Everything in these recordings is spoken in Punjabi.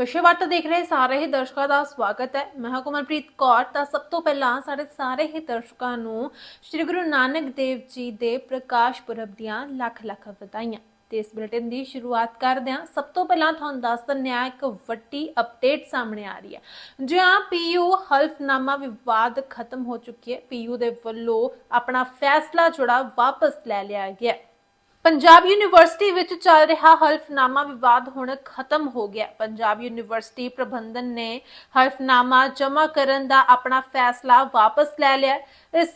ਵਿਸ਼ੇਵਾਰਤਾ ਦੇਖ ਰਹੇ ਸਾਰੇ ਹੀ ਦਰਸ਼ਕਾਂ ਦਾ ਸਵਾਗਤ ਹੈ। ਮੈਂ ਹਾਂ ਕੁਮਲਪ੍ਰੀਤ ਕੌਰ ਤਾਂ ਸਭ ਤੋਂ ਪਹਿਲਾਂ ਸਾਡੇ ਸਾਰੇ ਹੀ ਦਰਸ਼ਕਾਂ ਨੂੰ ਸ੍ਰੀ ਗੁਰੂ ਨਾਨਕ ਦੇਵ ਜੀ ਦੇ ਪ੍ਰਕਾਸ਼ ਪੁਰਬ ਦੀਆਂ ਲੱਖ ਲੱਖ ਵਧਾਈਆਂ। ਤੇ ਇਸ ਬੁਲੇਟਿਨ ਦੀ ਸ਼ੁਰੂਆਤ ਕਰਦੇ ਹਾਂ। ਸਭ ਤੋਂ ਪਹਿਲਾਂ ਤੁਹਾਨੂੰ ਦੱਸ ਦਿੰਦੇ ਹਾਂ, ਇੱਕ ਵੱਡੀ ਅਪਡੇਟ ਸਾਹਮਣੇ ਆ ਰਹੀ ਹੈ। ਜਿਹਾਂ ਪੀਯੂ ਹਲਫਨਾਮਾ ਵਿਵਾਦ ਖਤਮ ਹੋ ਚੁੱਕੀ ਹੈ। ਪੀਯੂ ਦੇ ਵੱਲੋਂ ਆਪਣਾ ਫੈਸਲਾ ਜਿਹੜਾ ਵਾਪਸ ਲੈ ਲਿਆ ਗਿਆ ਹੈ। ਪੰਜਾਬ ਯੂਨੀਵਰਸਿਟੀ ਵਿੱਚ ਚੱਲ ਰਿਹਾ ਹਲਫਨਾਮਾ ਵਿਵਾਦ ਹੁਣ ਖਤਮ ਹੋ ਗਿਆ। ਪੰਜਾਬ ਯੂਨੀਵਰਸਿਟੀ ਪ੍ਰਬੰਧਨ ਨੇ ਹਲਫਨਾਮਾ ਜਮ੍ਹਾਂ ਕਰਨ ਦਾ ਆਪਣਾ ਫੈਸਲਾ ਵਾਪਸ ਲੈ ਲਿਆ। ਇਸ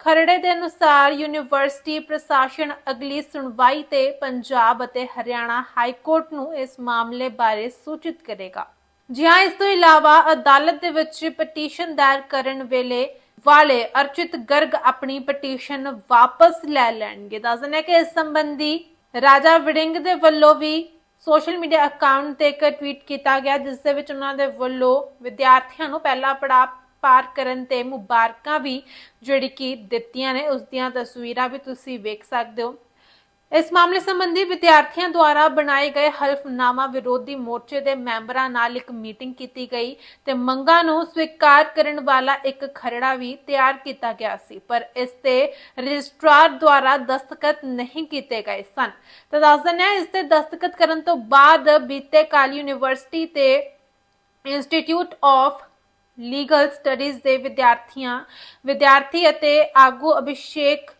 ਖਰੜੇ ਦੇ ਅਨੁਸਾਰ ਯੂਨੀਵਰਸਿਟੀ ਪ੍ਰਸ਼ਾਸਨ ਅਗਲੀ ਸੁਣਵਾਈ ਤੇ ਪੰਜਾਬ ਅਤੇ ਹਰਿਆਣਾ ਹਾਈ ਕੋਰਟ ਨੂੰ ਇਸ ਮਾਮਲੇ ਬਾਰੇ ਸੂਚਿਤ ਕਰੇਗਾ। ਜੀ ਹਾਂ ਇਸ ਤੋਂ ਇਲਾਵਾ ਅਦਾਲਤ ਦੇ ਵਿੱਚ ਪਟੀਸ਼ਨ ਦਾਇਰ ਕਰਨ ਵੇਲੇ ਵਾਲੇ ਅਰਚਿਤ ਗਰਗ ਆਪਣੀ ਪਟੀਸ਼ਨ ਵਾਪਸ ਲੈ ਲੈਣਗੇ। ਦੱਸ ਦਿੰਦੇ ਹਾਂ ਕਿ ਇਸ ਸੰਬੰਧੀ ਰਾਜਾ ਵਿੜਿੰਗ ਦੇ ਵੱਲੋਂ ਵੀ ਸੋਸ਼ਲ ਮੀਡੀਆ ਅਕਾਊਂਟ ਤੇ ਇੱਕ ਟਵੀਟ ਕੀਤਾ ਗਿਆ, ਜਿਸ ਦੇ ਵਿੱਚ ਉਹਨਾਂ ਦੇ ਵੱਲੋਂ ਵਿਦਿਆਰਥੀਆਂ ਨੂੰ ਪਹਿਲਾ ਪੜਾਅ ਪਾਰ ਕਰਨ ਤੇ ਮੁਬਾਰਕਾਂ ਵੀ ਜਿਹੜੀ ਕਿ ਦਿੱਤੀਆਂ ਨੇ। ਉਸ ਦੀਆਂ ਤਸਵੀਰਾਂ ਵੀ ਤੁਸੀਂ ਵੇਖ ਸਕਦੇ ਹੋ। ਇਸ ਮਾਮਲੇ ਸੰਬੰਧੀ ਵਿਦਿਆਰਥੀਆਂ ਦੁਆਰਾ ਬਣਾਏ ਗਏ ਹਲਫਨਾਮਾ ਵਿਰੋਧੀ ਮੋਰਚੇ ਦੇ ਮੈਂਬਰਾਂ ਨਾਲ ਇੱਕ ਮੀਟਿੰਗ ਕੀਤੀ ਗਈ ਤੇ ਮੰਗਾਂ ਨੂੰ ਸਵੀਕਾਰ ਕਰਨ ਵਾਲਾ ਇੱਕ ਖਰੜਾ ਵੀ ਤਿਆਰ ਕੀਤਾ ਗਿਆ ਸੀ, ਪਰ ਇਸ ਤੇ ਰਜਿਸਟਰਾਰ ਦੁਆਰਾ ਦਸਤਖਤ ਨਹੀਂ ਕੀਤੇ ਗਏ ਸਨ। ਤਾਂ ਦੱਸ ਦਿੰਦੇ ਹਾਂ, ਇਸ ਤੇ ਦਸਤਖਤ ਕਰਨ ਤੋਂ ਬਾਅਦ ਬੀਤੇ ਕੱਲ ਯੂਨੀਵਰਸਿਟੀ ਤੇ ਇੰਸਟੀਚਿਊਟ ਆਫ ਲੀਗਲ ਸਟੱਡੀਜ਼ ਦੇ ਵਿਦਿਆਰਥੀਆਂ, ਵਿਦਿਆਰਥੀ ਅਤੇ ਆਗੂ ਅਭਿਸ਼ੇਕ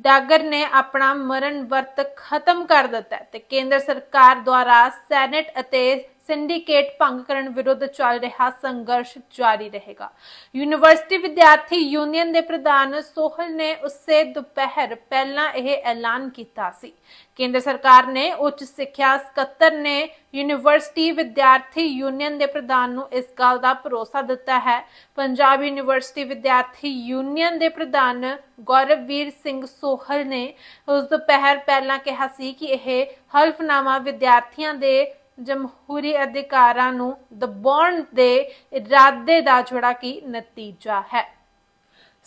ਡਾਗਰ ਨੇ ਆਪਣਾ ਮਰਨ ਵਰਤ ਖਤਮ ਕਰ ਦਿੱਤਾ ਤੇ ਕੇਂਦਰ ਸਰਕਾਰ ਦੁਆਰਾ ਸੈਨੇਟ ਅਤੇ ਸਿੰਡੀਕੇਟ ਭੰਗ ਕਰਨ ਵਿਰੁੱਧ ਚੱਲ ਰਿਹਾ ਸੰਘਰਸ਼ ਜਾਰੀ ਰਹੇਗਾ। ਯੂਨੀਵਰਸਿਟੀ ਵਿਦਿਆਰਥੀ ਯੂਨੀਅਨ ਦੇ ਪ੍ਰਧਾਨ ਸੋਹਲ ਨੇ ਉਸੇ ਦੁਪਹਿਰ ਪਹਿਲਾਂ ਇਹ ਐਲਾਨ ਕੀਤਾ ਸੀ। ਕੇਂਦਰ ਸਰਕਾਰ ਨੇ ਉੱਚ ਸਿੱਖਿਆ ਸਕੱਤਰ ਨੇ ਯੂਨੀਵਰਸਿਟੀ ਵਿਦਿਆਰਥੀ ਯੂਨੀਅਨ ਦੇ ਪ੍ਰਧਾਨ ਨੂੰ ਇਸ ਗੱਲ ਦਾ ਭਰੋਸਾ ਦਿੱਤਾ ਹੈ। ਪੰਜਾਬ ਯੂਨੀਵਰਸਿਟੀ ਵਿਦਿਆਰਥੀ ਯੂਨੀਅਨ ਦੇ ਪ੍ਰਧਾਨ ਗੌਰਵਵੀਰ ਸਿੰਘ ਸੋਹਲ ਨੇ ਉਸ ਦੁਪਹਿਰ ਪਹਿਲਾਂ ਕਿਹਾ ਸੀ ਕਿ ਇਹ ਹਲਫਨਾਮਾ ਵਿਦਿਆਰਥੀਆਂ ਦੇ ਜਮਹੂਰੀ ਅਧਿਕਾਰਾਂ ਨੂੰ ਦਬਾਉਣ ਦੇ ਇਰਾਦੇ ਦਾ ਜਿਹੜਾ ਕਿ ਨਤੀਜਾ ਹੈ।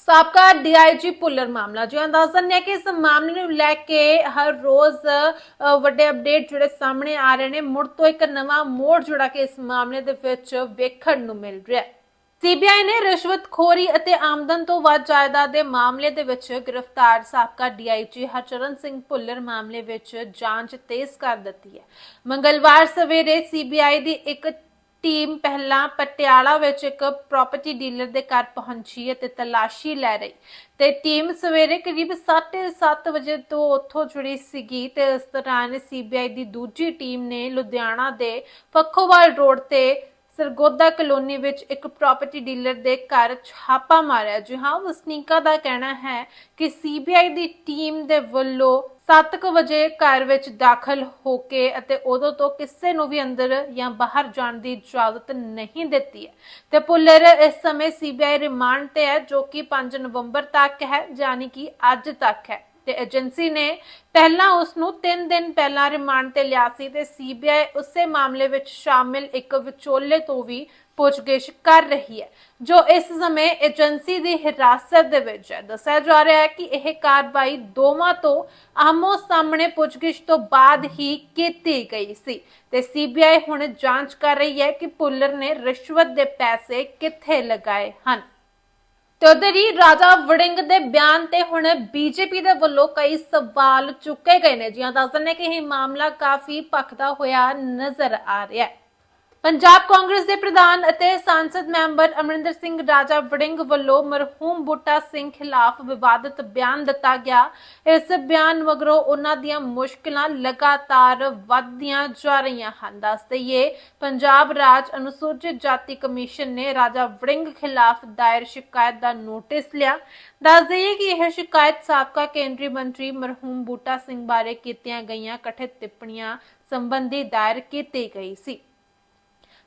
ਸਾਬਕਾ ਡੀਆਈਜੀ ਪੁੱਲਰ ਮਾਮਲਾ, ਜੋ ਅੰਦਾਜ਼ ਦਿੰਦੇ ਹਾਂ ਕਿ ਇਸ ਮਾਮਲੇ ਨੂੰ ਲੈ ਕੇ ਹਰ ਰੋਜ਼ ਵੱਡੇ ਅਪਡੇਟ ਜਿਹੜੇ ਸਾਹਮਣੇ ਆ ਰਹੇ ਨੇ, ਮੁੜ ਤੋਂ ਇੱਕ ਨਵਾਂ ਮੋੜ ਜਿਹੜਾ ਕਿ ਇਸ ਮਾਮਲੇ ਦੇ ਵਿੱਚ ਵੇਖਣ ਨੂੰ ਮਿਲ ਰਿਹਾ ਹੈ। ਸੀਬੀਆਈ ਨੇ ਰਿਸ਼ਵਤਖੋਰੀ ਅਤੇ ਆਮਦਨ ਤੋਂ ਵੱਧ ਜਾਇਦਾਦ ਦੇ ਮਾਮਲੇ ਦੇ ਵਿੱਚ ਗ੍ਰਿਫਤਾਰ ਸਾਬਕਾ ਡੀਆਈਜੀ ਹਰਚਰਨ ਸਿੰਘ ਭੁੱਲਰ ਮਾਮਲੇ ਵਿੱਚ ਜਾਂਚ ਤੇਜ਼ ਕਰ ਦਿੱਤੀ ਹੈ। ਮੰਗਲਵਾਰ ਸਵੇਰੇ ਸੀਬੀਆਈ ਦੀ ਇੱਕ ਟੀਮ ਪਹਿਲਾਂ ਪਟਿਆਲਾ ਵਿੱਚ ਇੱਕ ਪ੍ਰਾਪਰਟੀ ਡੀਲਰ ਦੇ ਘਰ ਪਹੁੰਚੀ ਅਤੇ ਤਲਾਸ਼ੀ ਲੈ ਰਹੀ ਤੇ ਟੀਮ ਸਵੇਰੇ ਕਰੀਬ 7:30 ਵਜੇ ਤੋਂ ਉੱਥੋਂ ਜੁੜੀ ਸੀਗੀ ਤੇ ਇਸ ਦੌਰਾਨ ਸੀਬੀਆਈ ਦੀ ਦੂਜੀ ਟੀਮ ਨੇ ਲੁਧਿਆਣਾ ਦੇ ਫੱਖੋਵਾਲ ਰੋਡ ਤੇ ਸਰਗੋਦਾ ਕਲੋਨੀ ਵਿੱਚ ਇੱਕ ਪ੍ਰਾਪਰਟੀ ਡੀਲਰ ਦੇ ਘਰ ਛਾਪਾ ਮਾਰਿਆ। ਜੀ ਹਾਂ, ਵਸਨੀਕਾਂ ਦਾ ਕਹਿਣਾ ਹੈ ਕਿ ਸੀਬੀਆਈ ਦੀ ਟੀਮ ਦੇ ਵੱਲੋਂ 7:00 ਵਜੇ ਘਰ ਵਿੱਚ ਦਾਖਲ ਹੋ ਕੇ ਅਤੇ ਉਦੋਂ ਤੋਂ ਕਿਸੇ ਨੂੰ ਵੀ ਅੰਦਰ ਜਾਂ ਬਾਹਰ ਜਾਣ ਦੀ ਇਜਾਜ਼ਤ ਨਹੀਂ ਦਿੱਤੀ ਹੈ। ਤੇ ਪੁੱਲਰ ਇਸ ਸਮੇਂ ਸੀਬੀਆਈ ਰਿਮਾਂਡ ਤੇ ਹੈ, ਜੋ ਕਿ 5 ਨਵੰਬਰ ਤੱਕ ਹੈ, ਯਾਨੀ ਕਿ ਅੱਜ ਤੱਕ ਹੈ। ਤੇ ਏਜੰਸੀ ਨੇ ਪਹਿਲਾਂ ਉਸ ਨੂੰ 3 ਦਿਨ ਪਹਿਲਾਂ ਰਿਮਾਂਡ ਤੇ ਲਿਆ ਸੀ ਤੇ ਸੀਬੀਆਈ ਉਸੇ ਮਾਮਲੇ ਵਿੱਚ ਸ਼ਾਮਿਲ ਇੱਕ ਵਿਚੋਲੇ ਤੋਂ ਵੀ ਪੁੱਛਗਿੱਛ ਕਰ ਰਹੀ ਹੈ, ਜੋ ਇਸ ਸਮੇਂ ਏਜੰਸੀ ਦੀ ਹਿਰਾਸਤ ਦੇ ਵਿੱਚ ਹੈ। ਦੱਸਿਆ ਜਾ ਰਿਹਾ ਹੈ ਕਿ ਇਹ ਕਾਰਵਾਈ ਦੋਵਾਂ ਤੋਂ ਆਮੋ ਸਾਹਮਣੇ ਪੁੱਛਗਿੱਛ ਤੋਂ ਬਾਅਦ ਹੀ ਕੀਤੀ ਗਈ ਸੀ ਤੇ ਸੀਬੀਆਈ ਹੁਣ ਜਾਂਚ ਕਰ ਰਹੀ ਹੈ ਕਿ ਪੁੱਲਰ ਨੇ ਰਿਸ਼ਵਤ ਦੇ ਪੈਸੇ ਕਿੱਥੇ ਲਗਾਏ ਹਨ। ਤੇ ਉਧਰ ਹੀ ਰਾਜਾ ਵੜਿੰਗ ਦੇ ਬਿਆਨ ਤੇ ਹੁਣ ਬੀਜੇਪੀ ਦੇ ਵੱਲੋਂ ਕਈ ਸਵਾਲ ਚੁੱਕੇ ਗਏ ਨੇ। ਜਿਹਾਂ ਦੱਸ ਦਿੰਦੇ ਕਿ ਇਹ ਮਾਮਲਾ ਕਾਫੀ ਭਖਦਾ ਹੋਇਆ ਨਜ਼ਰ ਆ ਰਿਹਾ ਹੈ। ਪੰਜਾਬ ਕਾਂਗਰਸ ਦੇ ਪ੍ਰਧਾਨ ਅਤੇ ਸੰਸਦ ਮੈਂਬਰ ਅਮਰਿੰਦਰ ਸਿੰਘ ਰਾਜਾ ਵੜਿੰਗ ਵੱਲੋਂ ਮਰਹੂਮ ਬੂਟਾ ਸਿੰਘ ਖਿਲਾਫ ਵਿਵਾਦਤ ਬਿਆਨ ਦਿੱਤਾ ਗਿਆ। ਇਸ ਬਿਆਨ ਮਗਰੋਂ ਉਹਨਾਂ ਦੀਆਂ ਮੁਸ਼ਕਲਾਂ ਲਗਾਤਾਰ ਵੱਧਦੀਆਂ ਜਾ ਰਹੀਆਂ ਹਨ। ਦੱਸ ਦਈਏ, ਪੰਜਾਬ ਰਾਜ ਅਨੁਸੂਚਿਤ ਜਾਤੀ ਕਮਿਸ਼ਨ ਨੇ ਰਾਜਾ ਵੜਿੰਗ ਖਿਲਾਫ ਦਾਇਰ ਸ਼ਿਕਾਇਤ ਦਾ ਨੋਟਿਸ ਲਿਆ। ਦੱਸ ਦਈਏ ਕਿ ਇਹ ਸ਼ਿਕਾਇਤ ਸਾਬਕਾ ਕੇਂਦਰੀ ਮੰਤਰੀ ਮਰਹੂਮ ਬੂਟਾ ਸਿੰਘ ਬਾਰੇ ਕੀਤੀਆਂ ਗਈਆਂ ਕਠਿਤ ਟਿੱਪਣੀਆਂ ਸੰਬੰਧੀ ਦਾਇਰ ਕੀਤੀ ਗਈ ਸੀ।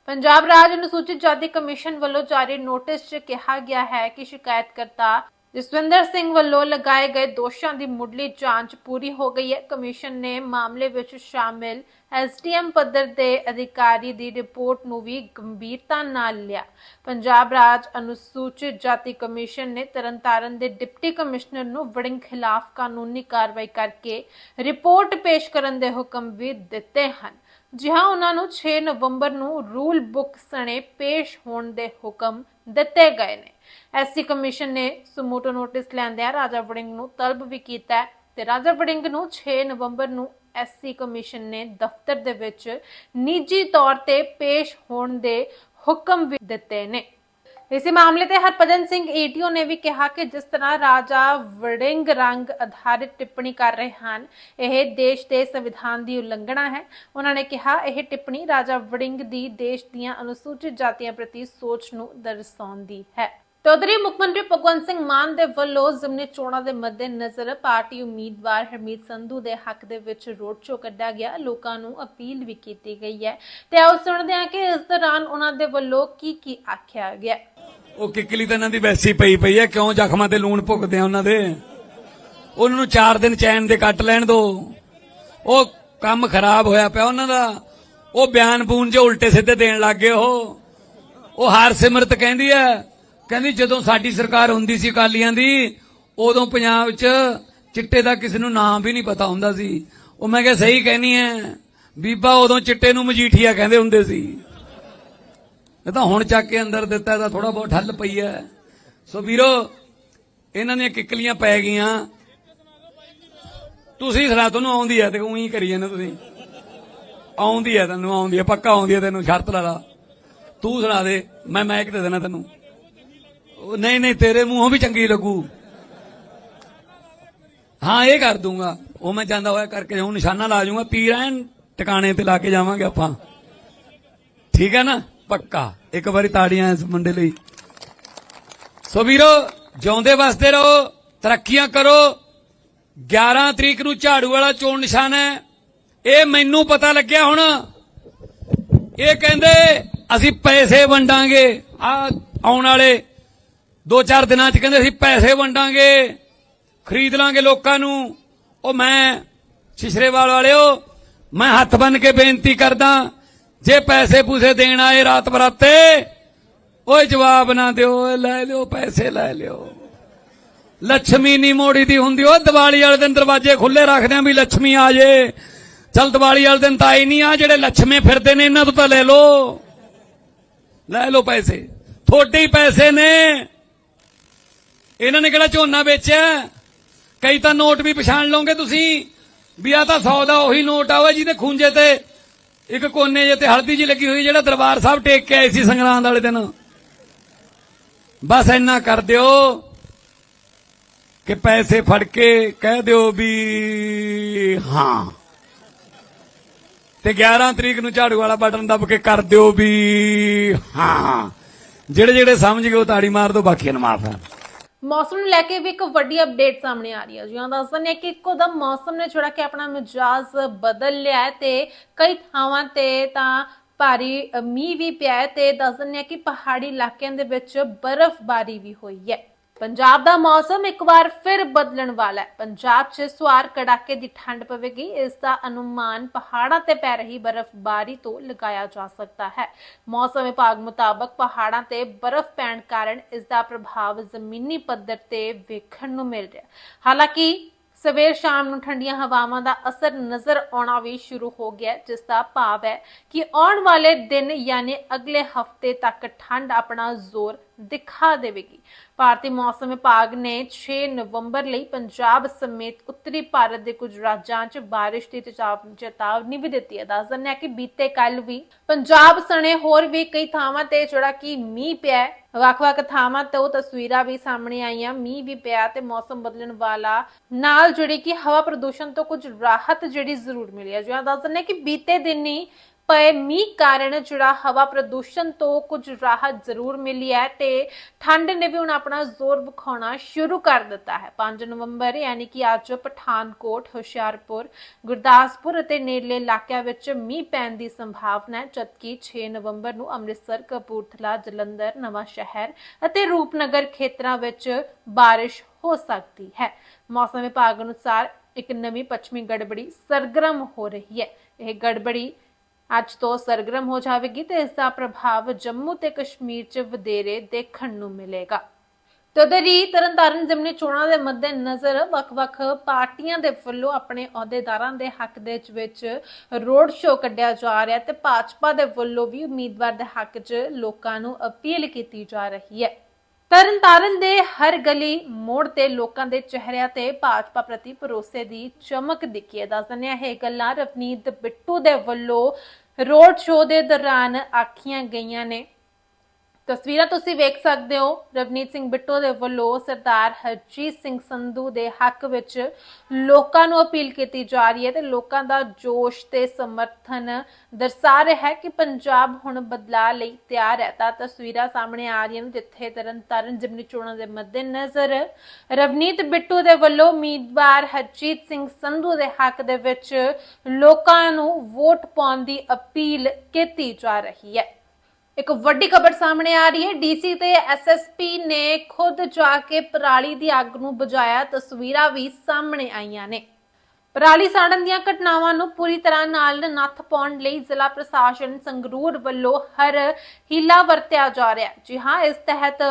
ਪੰਜਾਬ ਰਾਜ ਅਨੁਸੂਚਿਤ ਜਾਤੀ ਕਮਿਸ਼ਨ ਵੱਲੋਂ ਜਾਰੀ ਨੋਟਿਸ 'ਚ ਕਿਹਾ ਗਿਆ ਹੈ ਕਿ ਸ਼ਿਕਾਇਤਕਰਤਾ ਜਸਵਿੰਦਰ ਸਿੰਘ ਵੱਲੋਂ ਲਗਾਏ ਗਏ ਦੋਸ਼ਾਂ ਦੀ ਮੁੱਢਲੀ ਜਾਂਚ ਪੂਰੀ ਹੋ ਗਈ ਹੈ। ਕਮਿਸ਼ਨ ਨੇ ਮਾਮਲੇ ਵਿੱਚ ਸ਼ਾਮਿਲ ਐਸਡੀਐਮ ਪੱਧਰ ਦੇ ਅਧਿਕਾਰੀ ਦੀ ਰਿਪੋਰਟ ਨੂੰ ਵੀ ਗੰਭੀਰਤਾ ਨਾਲ ਲਿਆ। ਪੰਜਾਬ ਰਾਜ ਅਨੁਸੂਚਿਤ ਜਾਤੀ ਕਮਿਸ਼ਨ ਨੇ ਤਰਨਤਾਰਨ ਦੇ ਡਿਪਟੀ ਕਮਿਸ਼ਨਰ ਨੂੰ ਵੜਿੰਗ ਖਿਲਾਫ ਕਾਨੂੰਨੀ ਕਾਰਵਾਈ ਕਰਕੇ ਰਿਪੋਰਟ ਪੇਸ਼ ਕਰਨ ਦੇ ਹੁਕਮ ਵੀ ਦਿੱਤੇ ਹਨ। ਜੀ ਉਹਨਾਂ ਨੂੰ 6 ਨਵੰਬਰ ਨੂੰ ਰੂਲ ਬੁੱਕ ਸਣੇ ਪੇਸ਼ ਹੋਣ ਦੇ ਹੁਕਮ ਦਿੱਤੇ ਗਏ ਨੇ। ਐਸਸੀ ਕਮਿਸ਼ਨ ਨੇ ਸਮੂਟੋ ਨੋਟਿਸ ਲੈਂਦਿਆਂ ਰਾਜਾ ਵੜਿੰਗ ਨੂੰ ਤਲਬ ਵੀ ਕੀਤਾ ਤੇ ਰਾਜਾ ਵੜਿੰਗ ਨੂੰ 6 ਨਵੰਬਰ ਨੂੰ ਐਸਸੀ ਕਮਿਸ਼ਨ ਨੇ ਦਫ਼ਤਰ ਦੇ ਵਿੱਚ ਨਿੱਜੀ ਤੌਰ ਤੇ ਪੇਸ਼ ਹੋਣ ਦੇ ਹੁਕਮ ਵੀ ਦਿੱਤੇ ਨੇ। ਇਸੇ ਮਾਮਲੇ ਤੇ ਹਰਭਜਨ ਸਿੰਘ ਏਟੀਓ ਨੇ ਵੀ ਕਿਹਾ ਕਿ ਜਿਸ ਤਰ੍ਹਾਂ ਰਾਜਾ ਵੜਿੰਗ ਰੰਗ ਆਧਾਰਿਤ ਟਿੱਪਣੀ ਕਰ ਰਹੇ ਹਨ ਇਹ ਦੇਸ਼ ਦੇ ਸੰਵਿਧਾਨ ਦੀ ਉਲੰਘਣਾ ਹੈ ਉਹਨਾਂ ਨੇ ਕਿਹਾ ਇਹ ਟਿੱਪਣੀ ਰਾਜਾ ਵੜਿੰਗ ਦੀ ਦੇਸ਼ ਦੀਆਂ ਅਨੁਸੂਚਿਤ ਜਾਤੀਆਂ ਪ੍ਰਤੀ ਸੋਚ ਨੂੰ ਦਰਸਾਉਂਦੀ ਹੈ ਤੇ ਉਧਰ ਹੀ ਮੁੱਖ ਮੰਤਰੀ ਭਗਵੰਤ ਸਿੰਘ ਮਾਨ ਦੇ ਵੱਲੋਂ ਜ਼ਿਮਨੀ ਚੋਣਾਂ ਦੇ ਮੱਦੇਨਜ਼ਰ ਪਾਰਟੀ ਉਮੀਦਵਾਰ ਹਰਮੀਤ ਸੰਧੂ ਦੇ ਹੱਕ ਦੇ ਵਿੱਚ ਰੋਡ ਸ਼ੋਅ ਕੱਢਿਆ ਗਿਆ। ਲੋਕਾਂ ਨੂੰ ਅਪੀਲ ਵੀ ਕੀਤੀ ਗਈ ਹੈ ਤੇ ਆਓ ਸੁਣਦੇ ਹਾਂ ਕਿ ਇਸ ਦੌਰਾਨ ਉਹਨਾਂ ਦੇ ਵੱਲੋਂ ਕੀ ਕੀ ਆਖਿਆ ਗਿਆ। ਉਹ ਕਿੱਕਲੀ ਤਾਂ ਇਹਨਾਂ ਦੀ ਵੈਸੀ ਪਈ ਪਈ ਹੈ। ਕਿਉਂ ਜ਼ਖਮਾਂ ਤੇ ਲੂਣ ਭੁਗਦੇ ਆ ਉਹਨਾਂ ਦੇ? ਉਹਨਾਂ ਨੂੰ 4 ਦਿਨ ਚੈਨ ਦੇ ਕੱਟ ਲੈਣ ਦੋ। ਉਹ ਕੰਮ ਖਰਾਬ ਹੋਇਆ ਪਿਆ ਉਹਨਾਂ ਦਾ। ਉਹ ਬਿਆਨ ਬੂਨ ਜੇ ਉਲਟੇ ਸਿੱਧੇ ਦੇਣ ਲੱਗ ਗਏ ਉਹ। ਉਹ ਹਰਸਿਮਰਤ ਕਹਿੰਦੀ ਹੈ ਕਹਿੰਦੀ ਜਦੋਂ ਸਾਡੀ ਸਰਕਾਰ ਹੁੰਦੀ ਸੀ ਅਕਾਲੀਆਂ ਦੀ, ਉਦੋਂ ਪੰਜਾਬ 'ਚ ਚਿੱਟੇ ਦਾ ਕਿਸੇ ਨੂੰ ਨਾਮ ਵੀ ਨਹੀਂ ਪਤਾ ਹੁੰਦਾ ਸੀ। ਉਹ ਮੈਂ ਕਿਹਾ, ਸਹੀ ਕਹਿਨੀ ਹੈ ਬੀਬਾ ਉਦੋਂ ਚਿੱਟੇ ਨੂੰ ਮਜੀਠੀਆ ਕਹਿੰਦੇ ਹੁੰਦੇ ਸੀ। ਇਹ ਤਾਂ ਹੁਣ ਚੱਕ ਕੇ ਅੰਦਰ ਦਿੱਤਾ ਇਹਦਾ ਥੋੜਾ ਬਹੁਤ ਠੱਲ ਪਈ ਐ। ਸੋ ਵੀਰੋ, ਇਹਨਾਂ ਦੀਆਂ ਕਿੱਕਲੀਆਂ ਪੈ ਗਈਆਂ। ਤੁਸੀਂ ਸੁਣਾ, ਤੁਹਾਨੂੰ ਆਉਂਦੀ ਐ ਤੇ ਉਹੀ ਕਰੀ ਜਾਂਦੇ ਤੁਸੀਂ। ਆਉਂਦੀ ਐ ਤੈਨੂੰ, ਆਉਂਦੀ ਐ, ਪੱਕਾ ਆਉਂਦੀ ਐ ਤੈਨੂੰ, ਸ਼ਰਤ ਲਾ ਲਾ। ਤੂੰ ਸੁਣਾ ਦੇ, ਮੈਂ ਮੈਕ ਦੇ ਦੇਣਾ ਤੈਨੂੰ। ਉਹ ਨਹੀਂ ਨਹੀਂ, ਤੇਰੇ ਮੂੰਹੋਂ ਵੀ ਚੰਗੀ ਲੱਗੂ। ਹਾਂ, ਇਹ ਕਰ ਦੂੰਗਾ। ਉਹ ਮੈਂ ਜਾਂਦਾ ਹੋਇਆ ਕਰਕੇ ਹੁਣ ਨਿਸ਼ਾਨਾ ਲਾ ਜਾਊਂਗਾ ਤੀਰ ਐਨ ਟਿਕਾਣੇ ਤੇ ਲਾ ਕੇ ਜਾਵਾਂਗੇ ਆਪਾਂ। ਠੀਕ ਹੈ ਨਾ? ਪੱਕਾ। ਇੱਕ ਵਾਰੀ ਤਾੜੀਆਂ ਇਸ ਮੁੰਡੇ ਲਈ। ਸੋ ਵੀਰੋ, ਜਿਉਂਦੇ ਵਸਦੇ ਰਹੋ, ਤਰੱਕੀਆਂ ਕਰੋ। 11 ਤਰੀਕ ਨੂੰ ਝਾੜੂ ਵਾਲਾ ਚੋਣ ਨਿਸ਼ਾਨ ਹੈ। ਇਹ ਮੈਨੂੰ ਪਤਾ ਲੱਗਿਆ ਹੁਣ। ਇਹ ਕਹਿੰਦੇ, ਅਸੀਂ ਪੈਸੇ ਵੰਡਾਂਗੇ। ਆ ਆਉਣ ਵਾਲੇ ਦੋ ਚਾਰ ਦਿਨਾਂ 'ਚ ਕਹਿੰਦੇ ਅਸੀਂ ਪੈਸੇ ਵੰਡਾਂਗੇ, ਖਰੀਦ ਲਾਂਗੇ ਲੋਕਾਂ ਨੂੰ। ਉਹ ਮੈਂ ਸ਼ਿਸ਼ਰੇਵਾਲ ਵਾਲਿਓ, ਮੈਂ ਹੱਥ ਬੰਨ ਕੇ ਬੇਨਤੀ ਕਰਦਾ, ਜੇ ਪੈਸੇ ਪੂਸੇ ਦੇਣ ਆਏ ਰਾਤ ਬਰਾਤੇ, ਓਏ ਜਵਾਬ ਨਾ ਦਿਓ ਲੈ ਲਿਓ, ਪੈਸੇ ਲੈ ਲਿਓ। ਲక్ష్ਮੀ ਨਹੀਂ ਮੋੜੀ ਦੀ ਹੁੰਦੀ ਉਹ ਦੀਵਾਲੀ ਵਾਲੇ ਦਿਨ ਦਰਵਾਜ਼ੇ ਖੁੱਲੇ ਰੱਖਦੇ ਆ ਵੀ ਲక్ష్ਮੀ ਆ ਜੇ। ਚਲ ਦੀਵਾਲੀ ਵਾਲੇ ਦਿਨ ਤਾਂ ਆਈ ਨਹੀਂ ਆ, ਜਿਹੜੇ ਲక్ష్ਮੀ ਫਿਰਦੇ ਨੇ, ਇਹਨਾਂ ਤੋਂ ਤਾਂ ਲੈ ਲਓ। ਲੈ ਲਓ ਪੈਸੇ। ਥੋੜੇ ਪੈਸੇ ਨੇ। ਇਹਨਾਂ ਨੇ ਕਿਹੜਾ ਝੋਨਾ ਵੇਚਿਆ? ਕਈ ਤਾਂ ਨੋਟ ਵੀ ਪਛਾਣ ਲਓਗੇ ਤੁਸੀਂ। ਵੀ ਆ ਤਾਂ 100 ਦਾ ਉਹੀ ਨੋਟ ਆ ਜਿਹਦੇ ਖੂੰਜੇ ਤੇ ਇੱਕ ਕੋਨੇ ਜੇ ਤੇ ਹਲਦੀ ਜੀ ਲੱਗੀ ਹੋਈ ਜਿਹੜਾ ਦਰਬਾਰ ਸਾਹਿਬ ਟੇਕ ਕੇ ਆਏ ਸੀ ਸੰਗਰਾਂਦ ਵਾਲੇ ਦਿਨ। ਬਸ ਇੰਨਾ ਕਰ ਦਿਓ ਕਿ ਪੈਸੇ ਫੜ ਕੇ ਕਹਿ ਦਿਓ ਵੀ ਹਾਂ। ਤੇ 11 ਤਰੀਕ ਨੂੰ ਝਾੜੂ ਵਾਲਾ ਬਟਨ ਦਬ ਕੇ ਕਰ ਦਿਓ ਵੀ ਹਾਂ। ਜਿਹੜੇ ਜਿਹੜੇ ਸਮਝ ਗਏ ਉਹ ਤਾੜੀ ਮਾਰ ਦਿਓ, ਬਾਕੀਆਂ ਨੂੰ ਮਾਫ ਹੈ ਮੌਸਮ ਨੂੰ ਲੈ ਕੇ ਵੀ ਇੱਕ ਵੱਡੀ ਅਪਡੇਟ ਸਾਹਮਣੇ ਆ ਰਹੀ ਹੈ। ਜਿਵੇਂ ਦੱਸ ਦਿੰਦੇ ਹਾਂ ਕਿ ਇੱਕੋ ਦਮ ਮੌਸਮ ਨੇ ਜਿਹੜਾ ਕੇ ਆਪਣਾ ਮਿਜਾਜ਼ ਬਦਲ ਲਿਆ ਹੈ ਤੇ ਕਈ ਥਾਵਾਂ ਤੇ ਤਾਂ ਭਾਰੀ ਅ, ਮੀਂਹ ਵੀ ਪਿਆ ਹੈ ਤੇ ਦੱਸ ਦਿੰਦੇ ਹਾਂ ਕਿ ਪਹਾੜੀ ਇਲਾਕਿਆਂ ਦੇ ਵਿੱਚ ਬਰਫ਼ਬਾਰੀ ਵੀ ਹੋਈ ਹੈ। ਪੰਜਾਬ ਦਾ ਮੌਸਮ ਇੱਕ ਵਾਰ ਫਿਰ ਬਦਲਣ ਵਾਲਾ ਹੈ। ਪੰਜਾਬ 'ਚ ਸਵਾਰ ਕੜਾਕੇ ਦੀ ਠੰਡ ਪਵੇਗੀ। ਇਸ ਦਾ ਅਨੁਮਾਨ ਪਹਾੜਾਂ ਤੇ ਪੈ ਰਹੀ ਬਰਫ਼ਬਾਰੀ ਤੋਂ ਲਗਾਇਆ ਜਾ ਸਕਦਾ ਹੈ। ਮੌਸਮ ਵਿਭਾਗ ਮੁਤਾਬਕ ਪਹਾੜਾਂ ਤੇ ਬਰਫ਼ ਪੈਣ ਕਾਰਨ ਇਸ ਦਾ ਪ੍ਰਭਾਵ ਜ਼ਮੀਨੀ ਪੱਧਰ ਤੇ ਵੇਖਣ ਨੂੰ ਮਿਲ ਰਿਹਾ ਹਾਲਾਂਕਿ ਸਵੇਰ ਸ਼ਾਮ ਨੂੰ ਠੰਡੀਆਂ ਹਵਾਵਾਂ ਦਾ ਅਸਰ ਨਜ਼ਰ ਆਉਣਾ ਵੀ ਸ਼ੁਰੂ ਹੋ ਗਿਆ ਜਿਸ ਦਾ ਭਾਵ ਹੈ ਕਿ ਆਉਣ ਵਾਲੇ ਦਿਨ ਯਾਨੀ ਅਗਲੇ ਹਫ਼ਤੇ ਤੱਕ ਠੰਡ ਆਪਣਾ ਜ਼ੋਰ ਦਿਖਾ ਦੇਵੇਗੀ। ਭਾਰਤੀ ਮੌਸਮ ਵਿਭਾਗ ਨੇ 6 ਨਵੰਬਰ ਲਈ ਪੰਜਾਬ ਸਮੇਤ ਉੱਤਰੀ ਭਾਰਤ ਦੇ ਕੁਝ ਰਾਜਾਂ 'ਚ ਬਾਰਿਸ਼ ਦੀ ਚੇਤਾਵਨੀ ਵੀ ਦਿੱਤੀ ਹੈ ਦੱਸ ਦਿੰਦੇ ਹਾਂ ਕਿ ਬੀਤੇ ਕੱਲ ਵੀ ਪੰਜਾਬ ਸਣੇ ਹੋਰ ਵੀ ਕਈ ਥਾਵਾਂ ਤੇ ਜਿਹੜਾ ਕਿ ਮੀਂਹ ਪਿਆ ਹੈ। ਵੱਖ-ਵੱਖ ਥਾਵਾਂ ਤੋਂ ਤਸਵੀਰਾਂ ਵੀ ਸਾਹਮਣੇ ਆਈਆਂ ਮੀਂਹ ਵੀ ਪਿਆ ਤੇ ਮੌਸਮ ਬਦਲਣ ਵਾਲਾ ਨਾਲ ਜਿਹੜੀ ਕਿ ਹਵਾ ਪ੍ਰਦੂਸ਼ਣ ਤੋਂ ਕੁਝ ਰਾਹਤ ਜਿਹੜੀ ਜ਼ਰੂਰ ਮਿਲੀ ਹੈ ਜਿਵੇਂ ਦੱਸ ਦਿੰਦੇ ਹਾਂ ਕਿ ਬੀਤੇ ਦਿਨ ਹੀ ਪਏ ਮੀਂਹ ਕਾਰਨ ਜਿਹੜਾ ਹਵਾ ਪ੍ਰਦੂਸ਼ਣ ਤੋਂ ਕੁਝ ਰਾਹਤ ਜ਼ਰੂਰ ਮਿਲੀ ਹੈ ਤੇ ਠੰਡ ਨੇ ਵੀ ਹੁਣ ਆਪਣਾ ਜ਼ੋਰ ਵਿਖਾਉਣਾ ਸ਼ੁਰੂ ਕਰ ਦਿੱਤਾ ਹੈ। 5 ਨਵੰਬਰ, ਯਾਨੀ ਕਿ ਅੱਜ ਪਠਾਨਕੋਟ, ਹੁਸ਼ਿਆਰਪੁਰ, ਗੁਰਦਾਸਪੁਰ ਅਤੇ ਨੇੜਲੇ ਇਲਾਕਿਆਂ ਵਿੱਚ ਮੀਂਹ ਪੈਣ ਦੀ ਸੰਭਾਵਨਾ ਹੈ, ਜਦਕਿ 6 ਨਵੰਬਰ ਨੂੰ ਅੰਮ੍ਰਿਤਸਰ, ਕਪੂਰਥਲਾ, ਜਲੰਧਰ, ਨਵਾਂ ਸ਼ਹਿਰ ਅਤੇ ਰੂਪਨਗਰ ਖੇਤਰਾਂ ਵਿੱਚ ਬਾਰਿਸ਼ ਹੋ ਸਕਦੀ ਹੈ। ਮੌਸਮ ਵਿਭਾਗ ਅਨੁਸਾਰ ਇੱਕ ਨਵੀਂ ਪੱਛਮੀ ਗੜਬੜੀ ਸਰਗਰਮ ਹੋ ਰਹੀ ਹੈ। ਇਹ ਗੜਬੜੀ ਅੱਜ ਤੋਂ ਸਰਗਰਮ ਹੋ ਜਾਵੇਗੀ ਤੇ ਇਸ ਦਾ ਪ੍ਰਭਾਵ ਜੰਮੂ ਤੇ ਕਸ਼ਮੀਰ 'ਚ ਵਧੇਰੇ ਦੇਖਣ ਨੂੰ ਮਿਲੇਗਾ। ਤੇ ਉਧਰ ਹੀ ਤਰਨਤਾਰਨ ਜ਼ਿਮਨੀ ਚੋਣਾਂ ਦੇ ਮੱਦੇ ਨਜ਼ਰ ਵੱਖ-ਵੱਖ ਪਾਰਟੀਆਂ ਦੇ ਵੱਲੋਂ ਆਪਣੇ ਅਹੁਦੇਦਾਰਾਂ ਦੇ ਹੱਕ ਦੇ ਵਿੱਚ ਰੋਡ ਸ਼ੋਅ ਕੱਢਿਆ ਜਾ ਰਿਹਾ ਤੇ ਭਾਜਪਾ ਦੇ ਵੱਲੋਂ ਵੀ ਉਮੀਦਵਾਰ ਦੇ ਹੱਕ 'ਚ ਲੋਕਾਂ ਨੂੰ ਅਪੀਲ ਕੀਤੀ ਜਾ ਰਹੀ ਹੈ। ਤਰਨਤਾਰਨ ਦੇ ਹਰ ਗਲੀ ਮੋੜ ਤੇ ਲੋਕਾਂ ਦੇ ਚਿਹਰਿਆਂ ਤੇ ਭਾਜਪਾ ਪ੍ਰਤੀ ਭਰੋਸੇ ਦੀ ਚਮਕ ਦਿਖੀ ਹੈ। ਦੱਸ ਦਿੰਦੇ ਹਾਂ, ਇਹ ਗੱਲਾਂ ਰਵਨੀਤ ਬਿੱਟੂ ਦੇ ਵੱਲੋਂ ਰੋਡ ਸ਼ੋਅ ਦੇ ਦੌਰਾਨ ਆਖੀਆਂ ਗਈਆਂ ਨੇ। ਤਸਵੀਰਾਂ ਤੁਸੀਂ ਵੇਖ ਸਕਦੇ ਹੋ ਰਵਨੀਤ ਸਿੰਘ ਬਿੱਟੂ ਦੇ ਵੱਲੋਂ ਸਰਦਾਰ ਹਰਜੀਤ ਸਿੰਘ ਸੰਧੂ ਦੇ ਹੱਕ ਵਿੱਚ ਲੋਕਾਂ ਨੂੰ ਅਪੀਲ ਕੀਤੀ ਜਾ ਰਹੀ ਹੈ ਤੇ ਲੋਕਾਂ ਦਾ ਜੋਸ਼ ਤੇ ਸਮਰਥਨ ਦਰਸਾ ਰਿਹਾ ਹੈ ਕਿ ਪੰਜਾਬ ਹੁਣ ਬਦਲਾਅ ਲਈ ਤਿਆਰ ਹੈ। ਤਾਂ ਤਸਵੀਰਾਂ ਸਾਹਮਣੇ ਆ ਰਹੀਆਂ ਨੇ ਜਿੱਥੇ ਤਰਨਤਾਰਨ ਜ਼ਿਮਨੀ ਚੋਣਾਂ ਦੇ ਮੱਦੇਨਜ਼ਰ ਰਵਨੀਤ ਬਿੱਟੂ ਦੇ ਵੱਲੋਂ ਉਮੀਦਵਾਰ ਹਰਜੀਤ ਸਿੰਘ ਸੰਧੂ ਦੇ ਹੱਕ ਦੇ ਵਿੱਚ ਲੋਕਾਂ ਨੂੰ ਵੋਟ ਪਾਉਣ ਦੀ ਅਪੀਲ ਕੀਤੀ ਜਾ ਰਹੀ ਹੈ। ਇੱਕ ਵੱਡੀ ਖਬਰ ਸਾਹਮਣੇ ਆ ਰਹੀ ਹੈ। ਡੀਸੀ ਤੇ ਐਸਐਸਪੀ ਨੇ ਖੁਦ ਜਾ ਕੇ ਪਰਾਲੀ ਦੀ ਅੱਗ ਨੂੰ ਬੁਝਾਇਆ। ਤਸਵੀਰਾਂ ਵੀ ਸਾਹਮਣੇ ਆਈਆਂ ਨੇ। ਪਰਾਲੀ ਸਾੜਨ ਦੀਆਂ ਘਟਨਾਵਾਂ ਨੂੰ ਪੂਰੀ ਤਰ੍ਹਾਂ ਨਾਲ ਨੱਥ ਪਾਉਣ ਲਈ ਜ਼ਿਲ੍ਹਾ ਪ੍ਰਸ਼ਾਸਨ ਸੰਗਰੂਰ ਵੱਲੋਂ ਹਰ ਹੀਲਾ ਵਰਤਿਆ ਜਾ ਰਿਹਾ ਹੈ। ਜੀ ਹਾਂ, ਇਸ ਤਹਿਤ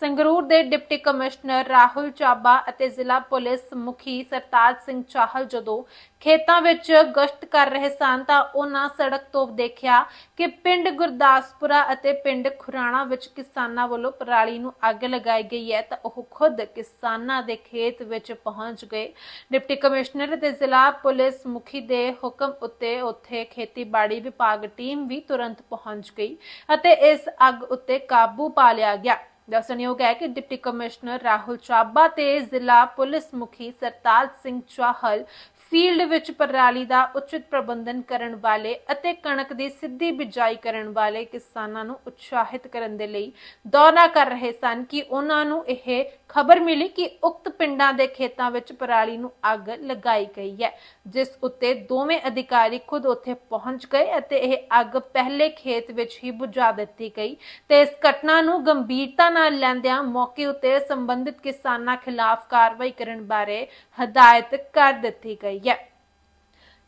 ਸੰਗਰੂਰ ਦੇ ਡਿਪਟੀ ਕਮਿਸ਼ਨਰ ਰਾਹੁਲ ਚਾਬਾ ਅਤੇ ਜ਼ਿਲ੍ਹਾ ਪੁਲਿਸ ਮੁਖੀ ਸਰਤਾਜ ਸਿੰਘ ਚਾਹਲ ਜਦੋਂ ਖੇਤਾਂ ਵਿੱਚ ਗਸ਼ਤ ਕਰ ਰਹੇ ਸਨ ਤਾਂ ਉਹਨਾਂ ਸੜਕ ਤੋਂ ਦੇਖਿਆ ਕਿ ਪਿੰਡ ਗੁਰਦਾਸਪੁਰਾ ਅਤੇ ਪਿੰਡ ਖੁਰਾਣਾ ਵਿੱਚ ਕਿਸਾਨਾਂ ਵੱਲੋਂ ਪਰਾਲੀ ਨੂੰ ਅੱਗ ਲਗਾਈ ਗਈ ਹੈ ਤਾਂ ਉਹ ਖੁਦ ਕਿਸਾਨਾਂ ਦੇ ਖੇਤ ਵਿੱਚ ਪਹੁੰਚ ਗਏ। ਡਿਪਟੀ ਕਮਿਸ਼ਨਰ ਤੇ ਜ਼ਿਲ੍ਹਾ ਪੁਲਿਸ ਮੁਖੀ ਦੇ ਹੁਕਮ ਉੱਤੇ ਉੱਥੇ ਖੇਤੀਬਾੜੀ ਵਿਭਾਗ ਟੀਮ ਵੀ ਤੁਰੰਤ ਪਹੁੰਚ ਗਈ ਅਤੇ ਇਸ ਅੱਗ ਉੱਤੇ ਕਾਬੂ ਪਾ ਲਿਆ ਗਿਆ। ਦੱਸਣਯੋਗ ਹੈ ਕਿ ਡਿਪਟੀ ਕਮਿਸ਼ਨਰ ਰਾਹੁਲ ਚਾਬਾ ਤੇ ਜ਼ਿਲ੍ਹਾ ਪੁਲਿਸ ਮੁਖੀ ਸਰਤਾਜ ਸਿੰਘ ਚਾਹਲ ਫੀਲਡ ਵਿੱਚ ਪਰਾਲੀ ਦਾ ਉਚਿਤ ਪ੍ਰਬੰਧਨ ਕਰਨ ਵਾਲੇ ਅਤੇ ਕਣਕ ਦੀ ਸਿੱਧੀ ਬਿਜਾਈ ਕਰਨ ਵਾਲੇ ਕਿਸਾਨਾਂ ਨੂੰ ਉਤਸ਼ਾਹਿਤ ਕਰਨ ਦੇ ਲਈ ਦੌਰਾ ਕਰ ਰਹੇ ਸਨ ਕਿ ਉਹਨਾਂ ਨੂੰ ਇਹ ਖਬਰ ਮਿਲੀ ਕਿ ਉਕਤ ਪਿੰਡਾਂ ਦੇ ਖੇਤਾਂ ਵਿੱਚ ਪਰਾਲੀ ਨੂੰ ਅੱਗ ਲਗਾਈ ਗਈ ਹੈ, ਜਿਸ ਉੱਤੇ ਦੋਵੇਂ ਅਧਿਕਾਰੀ ਖੁਦ ਉੱਥੇ ਪਹੁੰਚ ਗਏ ਅਤੇ ਇਹ ਅੱਗ ਪਹਿਲੇ ਖੇਤ ਵਿੱਚ ਹੀ ਬੁਝਾ ਦਿੱਤੀ ਗਈ ਤੇ ਇਸ ਘਟਨਾ ਨੂੰ ਗੰਭੀਰਤਾ ਨਾਲ ਲੈਂਦਿਆਂ ਮੌਕੇ ਉੱਤੇ ਸੰਬੰਧਿਤ ਕਿਸਾਨਾਂ ਖਿਲਾਫ ਕਾਰਵਾਈ ਕਰਨ ਬਾਰੇ ਹਦਾਇਤ ਕਰ ਦਿੱਤੀ ਗਈ ਹੈ।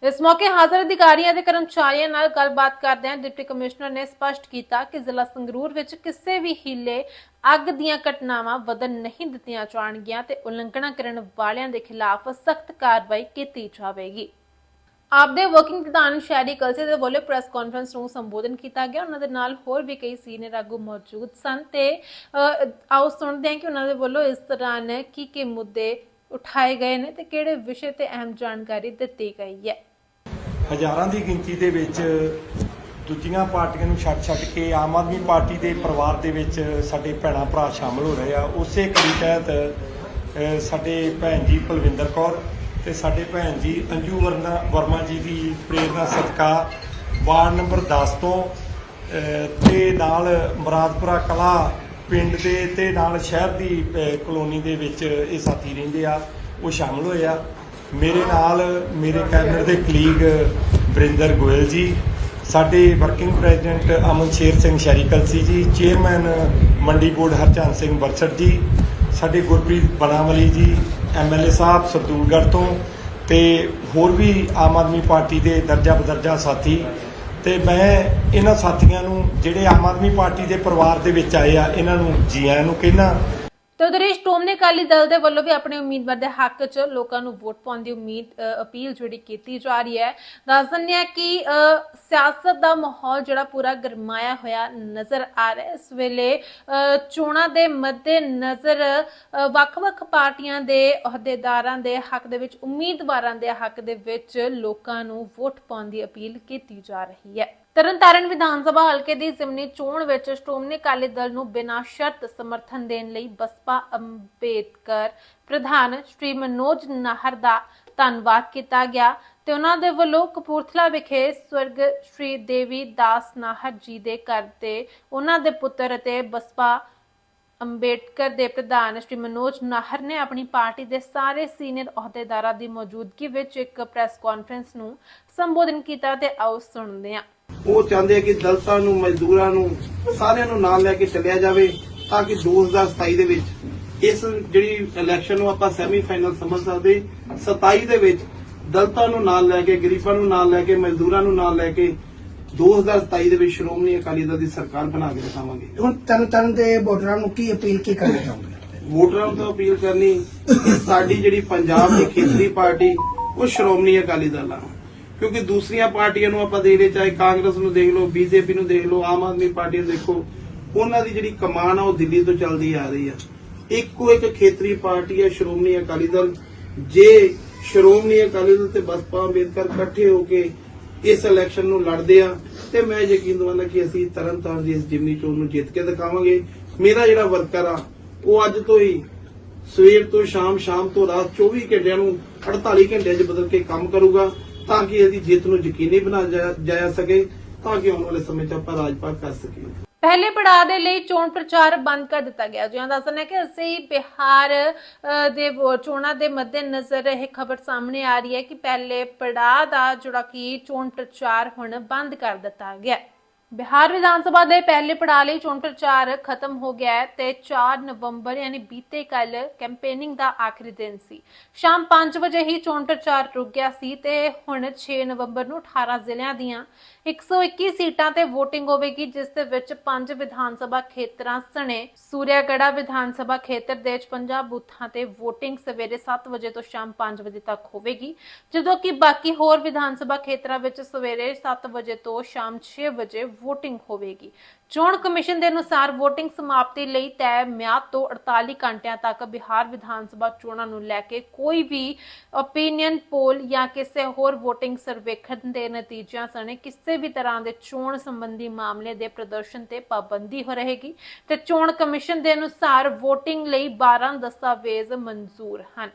ਇਸ ਮੌਕੇ ਹਾਜ਼ਰ ਅਧਿਕਾਰੀਆਂ ਤੇ ਕਰਮਚਾਰੀਆਂ ਨਾਲ ਗੱਲਬਾਤ ਕਰਦਿਆਂ ਡਿਪਟੀ ਕਮਿਸ਼ਨਰ ਨੇ ਸਪਸ਼ਟ ਕੀਤਾ ਕਿ ਜ਼ਿਲ੍ਹਾ ਸੰਗਰੂਰ ਵਿੱਚ ਕਿਸੇ ਵੀ ਹੀਲੇ ਅੱਗ ਦੀਆਂ ਘਟਨਾਵਾਂ ਵਧਣ ਨਹੀਂ ਦਿੱਤੀਆਂ ਜਾਣਗੀਆਂ ਤੇ ਉਲੰਘਣਾ ਕਰਨ ਵਾਲਿਆਂ ਦੇ ਖਿਲਾਫ ਸਖਤ ਕਾਰਵਾਈ ਕੀਤੀ ਜਾਵੇਗੀ। ਆਪਦੇ ਵਰਕਿੰਗ ਪ੍ਰਧਾਨ ਸ਼ਹਿਰੀ ਕਲਸੇ ਦੇ ਵੱਲੋਂ ਪ੍ਰੈਸ ਕਾਨਫਰੰਸ ਨੂੰ ਸੰਬੋਧਨ ਕੀਤਾ ਗਿਆ। ਉਹਨਾਂ ਦੇ ਨਾਲ ਹੋਰ ਵੀ ਕਈ ਸੀਨੀਅਰ ਆਗੂ ਮੌਜੂਦ ਸਨ ਤੇ ਆਓ ਸੁਣਦੇ ਹਾਂ ਕਿ ਉਹਨਾਂ ਦੇ ਵੱਲੋਂ ਇਸ ਦੌਰਾਨ ਕੀ ਕੀ ਮੁੱਦੇ ਉਠਾਏ ਗਏ ਨੇ ਤੇ ਕਿਹੜੇ ਵਿਸ਼ੇ ਤੇ ਅਹਿਮ ਜਾਣਕਾਰੀ ਦਿੱਤੀ ਗਈ ਹੈ। ਹਜ਼ਾਰਾਂ ਦੀ ਗਿਣਤੀ ਦੇ ਵਿੱਚ ਦੂਜੀਆਂ ਪਾਰਟੀਆਂ ਨੂੰ ਛੱਡ ਛੱਡ ਕੇ ਆਮ ਆਦਮੀ ਪਾਰਟੀ ਦੇ ਪਰਿਵਾਰ ਦੇ ਵਿੱਚ ਸਾਡੇ ਭੈਣਾ ਭਰਾ ਸ਼ਾਮਲ ਹੋ ਰਹੇ ਆ। ਉਸੇ ਕੜੀ ਤਹਿਤ ਸਾਡੇ ਭੈਣ ਜੀ ਕੁਲਵਿੰਦਰ ਕੌਰ ਤੇ ਸਾਡੇ ਭੈਣ ਜੀ ਅੰਜੂ ਵਰਨਾ ਵਰਮਾ ਜੀ ਦੀ ਪ੍ਰੇਰਣਾ ਸਦਕਾ ਵਾਰਡ ਨੰਬਰ 10 ਤੋਂ ਅ, ਤੇ ਨਾਲ ਮੁਰਾਦਪੁਰਾ ਕਲਾ ਪਿੰਡ ਦੇ ਤੇ ਨਾਲ ਸ਼ਹਿਰ ਦੀ ਕਲੋਨੀ ਦੇ ਵਿੱਚ ਇਹ ਸਾਥੀ ਰਹਿੰਦੇ ਆ ਉਹ ਸ਼ਾਮਲ ਹੋਏ ਆ। ਮੇਰੇ ਨਾਲ ਮੇਰੇ ਕੈਬਨਿਟ ਦੇ ਕਲੀਗ ਬਰਿੰਦਰ ਗੋਇਲ ਜੀ, ਸਾਡੇ ਵਰਕਿੰਗ ਪ੍ਰੈਜ਼ੀਡੈਂਟ ਅਮਨ ਸ਼ੇਰ ਸਿੰਘ ਸ਼ੈਰੀ ਕਲਸੀ ਜੀ ਚੇਅਰਮੈਨ ਮੰਡੀ ਬੋਰਡ ਹਰਚੰਦ ਸਿੰਘ ਬਰਸੜ ਜੀ, ਸਾਡੇ ਗੁਰਪ੍ਰੀਤ ਬਨਾਵਲੀ ਜੀ ਐਮਐਲਏ ਸਾਹਿਬ ਸਰਦੂਲਗੜ੍ਹ ਤੋਂ ਤੇ ਹੋਰ ਵੀ ਆਮ ਆਦਮੀ ਪਾਰਟੀ ਦੇ ਦਰਜਾ ਬਦਰਜਾ ਸਾਥੀ ਤੇ ਮੈਂ ਇਹਨਾਂ ਸਾਥੀਆਂ ਨੂੰ ਜਿਹੜੇ ਆਮ ਆਦਮੀ ਪਾਰਟੀ ਦੇ ਪਰਿਵਾਰ ਦੇ ਵਿੱਚ ਆਏ ਆ, ਇਹਨਾਂ ਨੂੰ ਜੀ ਆਇਆਂ ਨੂੰ ਕਹਿਣਾ ਤੇ ਉਧਰ ਹੀ ਸ਼੍ਰੋਮਣੀ ਅਕਾਲੀ ਦਲ ਦੇ ਵੱਲੋਂ ਵੀ ਆਪਣੇ ਉਮੀਦਵਾਰ ਦੇ ਹੱਕ 'ਚ ਲੋਕਾਂ ਨੂੰ ਵੋਟ ਪਾਉਣ ਦੀ ਉਮੀਦ ਅਪੀਲ ਜਿਹੜੀ ਕੀਤੀ ਜਾ ਰਹੀ ਹੈ। ਦੱਸ ਦਿੰਦੇ ਹਾਂ ਕਿ ਸਿਆਸਤ ਦਾ ਮਾਹੌਲ ਜਿਹੜਾ ਪੂਰਾ ਗਰਮਾਇਆ ਹੋਇਆ ਨਜ਼ਰ ਆ ਰਿਹਾ ਇਸ ਵੇਲੇ ਚੋਣਾਂ ਦੇ ਮੱਦੇ ਨਜ਼ਰ ਵੱਖ-ਵੱਖ ਪਾਰਟੀਆਂ ਦੇ ਅਹੁਦੇਦਾਰਾਂ ਦੇ ਹੱਕ ਦੇ ਵਿੱਚ, ਉਮੀਦਵਾਰਾਂ ਦੇ ਹੱਕ ਦੇ ਵਿੱਚ ਲੋਕਾਂ ਨੂੰ ਵੋਟ ਪਾਉਣ ਦੀ ਅਪੀਲ ਕੀਤੀ ਜਾ ਰਹੀ ਹੈ। ਤਰਨਤਾਰਨ ਵਿਧਾਨ ਸਭਾ ਹਲਕੇ ਦੀ ਜ਼ਿਮਨੀ ਚੋਣ ਵਿੱਚ ਸ਼੍ਰੋਮਣੀ ਅਕਾਲੀ ਦਲ ਨੂੰ ਬਿਨਾਂ ਸ਼ਰਤ ਸਮਰਥਨ ਦੇਣ ਲਈ ਬਸਪਾ ਅੰਬੇਦਕਰ ਪ੍ਰਧਾਨ ਸ਼੍ਰੀ ਮਨੋਜ ਨਾਹਰ ਦਾ ਧੰਨਵਾਦ ਕੀਤਾ ਗਿਆ ਤੇ ਉਹਨਾਂ ਦੇ ਵੱਲੋਂ ਕਪੂਰਥਲਾ ਵਿਖੇ ਸਵਰਗ ਸ਼੍ਰੀ ਦੇਵੀ ਦਾਸ ਨਾਹਰ ਜੀ ਦੇ ਘਰ ਤੇ ਉਹਨਾਂ ਦੇ ਪੁੱਤਰ ਅਤੇ ਬਸਪਾ ਅੰਬੇਡਕਰ ਦੇ ਪ੍ਰਧਾਨ ਸ਼੍ਰੀ ਮਨੋਜ ਨਾਹਰ ਨੇ ਆਪਣੀ ਪਾਰਟੀ ਦੇ ਸਾਰੇ ਸੀਨੀਅਰ ਅਹੁਦੇਦਾਰਾਂ ਦੀ ਮੌਜੂਦਗੀ ਵਿੱਚ ਇੱਕ ਪ੍ਰੈਸ ਕਾਨਫਰੰਸ ਨੂੰ ਸੰਬੋਧਨ ਕੀਤਾ ਤੇ ਆਓ ਸੁਣਦੇ ਹਾਂ। ਉਹ ਚਾਹੁੰਦੇ ਕਿ ਦਲਤਾਂ ਨੂੰ ਮਜ਼ਦੂਰਾਂ ਨੂੰ ਸਾਰਿਆਂ ਨੂੰ ਨਾਲ ਲੈ ਕੇ ਚੱਲਿਆ ਜਾਵੇ ਤਾਂ ਕਿ 2027 ਦੇ ਵਿੱਚ ਇਸ ਜਿਹੜੀ ਇਲੈਕਸ਼ਨ ਨੂੰ ਆਪਾਂ ਸੈਮੀ ਫਾਈਨਲ ਸਮਝ ਸਕਦੇ 27 ਦੇ ਵਿੱਚ ਦਲਤਾਂ ਨੂੰ ਨਾਲ ਲੈ ਕੇ ਗਰੀਬਾਂ ਨੂੰ ਨਾਲ ਲੈ ਕੇ ਮਜ਼ਦੂਰਾਂ ਨੂੰ ਨਾਲ ਲੈ ਕੇ 2027 ਦੇ ਵਿੱਚ ਸ਼੍ਰੋਮਣੀ ਅਕਾਲੀ ਦਲ ਦੀ ਸਰਕਾਰ ਬਣਾ ਕੇ ਦਿਖਾਵਾਂਗੇ। ਹੁਣ ਤਰਨ ਤਰਨ ਦੇ ਵੋਟਰਾਂ ਨੂੰ ਕੀ ਅਪੀਲ ਕੀ ਕਰਨਾ ਚਾਹੁੰਦੇ ਵੋਟਰਾਂ ਨੂੰ ਤਾਂ ਅਪੀਲ ਕਰਨੀ ਸਾਡੀ ਜਿਹੜੀ ਪੰਜਾਬ ਦੀ ਖੇਤਰੀ ਪਾਰਟੀ ਉਹ ਸ਼੍ਰੋਮਣੀ ਅਕਾਲੀ ਦਲ ਆ। ਕਿਉਂਕਿ ਦੂਸਰੀਆਂ ਪਾਰਟੀਆਂ ਨੂੰ ਆਪਾਂ ਦੇਖ ਲਏ ਚਾਹੇ ਕਾਂਗਰਸ ਨੂੰ ਦੇਖ ਲਓ, ਬੀਜੇਪੀ ਨੂੰ ਦੇਖ ਲਓ, ਆਮ ਆਦਮੀ ਪਾਰਟੀ ਨੂੰ ਦੇਖੋ, ਉਹਨਾਂ ਦੀ ਜਿਹੜੀ ਕਮਾਨ ਆ ਉਹ ਦਿੱਲੀ ਤੋਂ ਚੱਲਦੀ ਆ ਰਹੀ ਆ। ਇੱਕੋ ਇੱਕ ਖੇਤਰੀ ਪਾਰਟੀ ਆ, ਸ਼੍ਰੋਮਣੀ ਅਕਾਲੀ ਦਲ। ਜੇ ਸ਼੍ਰੋਮਣੀ ਅਕਾਲੀ ਦਲ ਤੇ ਬਸਪਾ ਅੰਬੇਦਕਰ ਇਕੱਠੇ ਹੋ ਕੇ ਇਸ ਇਲੈਕਸ਼ਨ ਨੂੰ ਲੜਦੇ ਆ, ਤੇ ਮੈਂ ਯਕੀਨ ਦਵਾਉਂਦਾ ਕਿ ਅਸੀਂ ਤਰਨਤਾਰਨ ਦੀ ਇਸ ਜਿਮਨੀ ਚੋਣ ਨੂੰ ਜਿੱਤ ਕੇ ਦਿਖਾਵਾਂਗੇ। ਮੇਰਾ ਜਿਹੜਾ ਵਰਕਰ ਆ, ਉਹ ਅੱਜ ਤੋਂ ਹੀ ਸਵੇਰ ਤੋਂ ਸ਼ਾਮ ਸ਼ਾਮ ਤੋਂ ਰਾਤ 24 ਘੰਟਿਆਂ ਨੂੰ 48 ਘੰਟਿਆਂ 'ਚ ਬਦਲ ਕੇ ਕੰਮ ਕਰੂਗਾ। ਤਾਂ ਕਿ ਇਹਦੀ ਜਿੱਤ ਨੂੰ ਯਕੀਨੀ ਬਣਾਇਆ ਜਾ- ਸਕੇ, ਤਾਂ ਕਿ ਆਉਣ ਵਾਲੇ ਸਮੇਂ 'ਚ ਆਪਾਂ ਰਾਜ ਪਾਟ ਕਰ ਸਕੀਏ। ਪਹਿਲੇ ਪੜਾਅ ਦੇ ਲਈ ਚੋਣ ਪ੍ਰਚਾਰ ਬੰਦ ਕਰ ਦਿੱਤਾ ਗਿਆ। ਜਿਵੇਂ ਦੱਸਣਾ ਕਿ ਅਸੀਂ ਬਿਹਾਰ ਦੇ ਚੋਣਾਂ ਦੇ ਮੱਦੇਨਜ਼ਰ ਇਹ ਖਬਰ ਸਾਹਮਣੇ ਆ ਰਹੀ ਹੈ ਕਿ ਪਹਿਲੇ ਪੜਾਅ ਦਾ ਜਿਹੜਾ ਕਿ ਚੋਣ ਪ੍ਰਚਾਰ ਹੁਣ ਬੰਦ ਕਰ ਦਿੱਤਾ ਗਿਆ। ਬਿਹਾਰ ਵਿਧਾਨ ਸਭਾ ਦੇ ਪਹਿਲੇ ਪੜਾਅ ਲਈ ਚੋਣ ਪ੍ਰਚਾਰ ਖਤਮ ਹੋ ਗਿਆ ਹੈ ਤੇ 4 ਨਵੰਬਰ ਯਾਨੀ ਬੀਤੇ ਕੱਲ ਕੈਂਪੇਨਿੰਗ ਦਾ ਆਖਰੀ ਦਿਨ ਸੀ। ਸ਼ਾਮ 5 ਵਜੇ ਹੀ ਚੋਣ ਪ੍ਰਚਾਰ ਰੁਕ ਗਿਆ ਸੀ ਤੇ ਹੁਣ 6 ਨਵੰਬਰ ਨੂੰ 18 ਜ਼ਿਲ੍ਹਿਆਂ ਦੀਆਂ 121 ਸੀਟਾਂ ਤੇ VOTING ਹੋਵੇਗੀ, ਜਿਸ ਦੇ ਵਿੱਚ 5 ਵਿਧਾਨ ਸਭਾ ਖੇਤਰਾਂ ਸਣੇ ਸੂਰਿਆਗੜਾ ਵਿਧਾਨ ਸਭਾ ਖੇਤਰ ਦੇ 56 ਬੂਥਾਂ ਤੇ VOTING ਸਵੇਰੇ 7 ਵਜੇ ਤੋਂ ਸ਼ਾਮ 5 ਵਜੇ ਤੱਕ ਹੋਵੇਗੀ। ਜਦੋਂ ਕਿ ਬਾਕੀ ਹੋਰ ਵਿਧਾਨ ਸਭਾ ਖੇਤਰਾਂ ਵਿੱਚ ਸਵੇਰੇ 7 ਵਜੇ ਤੋਂ ਸ਼ਾਮ 6 ਵਜੇ VOTING ਹੋਵੇਗੀ। ਚੋਣ ਕਮਿਸ਼ਨ ਦੇ ਅਨੁਸਾਰ VOTING ਸਮਾਪਤੀ ਲਈ ਤੈਅ ਮਿਆਦ ਤੋਂ 48 ਘੰਟਿਆਂ ਤੱਕ ਬਿਹਾਰ ਵਿਧਾਨ ਸਭਾ ਚੋਣਾਂ ਨੂੰ ਲੈ ਕੇ ਕੋਈ ਵੀ ਓਪੀਨੀਅਨ ਪੋਲ ਜਾਂ ਕਿਸੇ ਹੋਰ VOTING ਸਰਵੇਖਣ ਦੇ ਨਤੀਜਿਆਂ ਸਣੇ ਕਿਸੇ ਵੀ ਤਰ੍ਹਾਂ ਦੇ ਚੋਣ ਸੰਬੰਧੀ ਮਾਮਲੇ ਦੇ ਪ੍ਰਦਰਸ਼ਨ ਤੇ ਪਾਬੰਦੀ ਹੋ ਰਹੇਗੀ ਤੇ ਚੋਣ ਕਮਿਸ਼ਨ ਦੇ ਅਨੁਸਾਰ VOTING ਲਈ 12 ਦਸਤਾਵੇਜ਼ ਮਨਜ਼ੂਰ ਹਨ।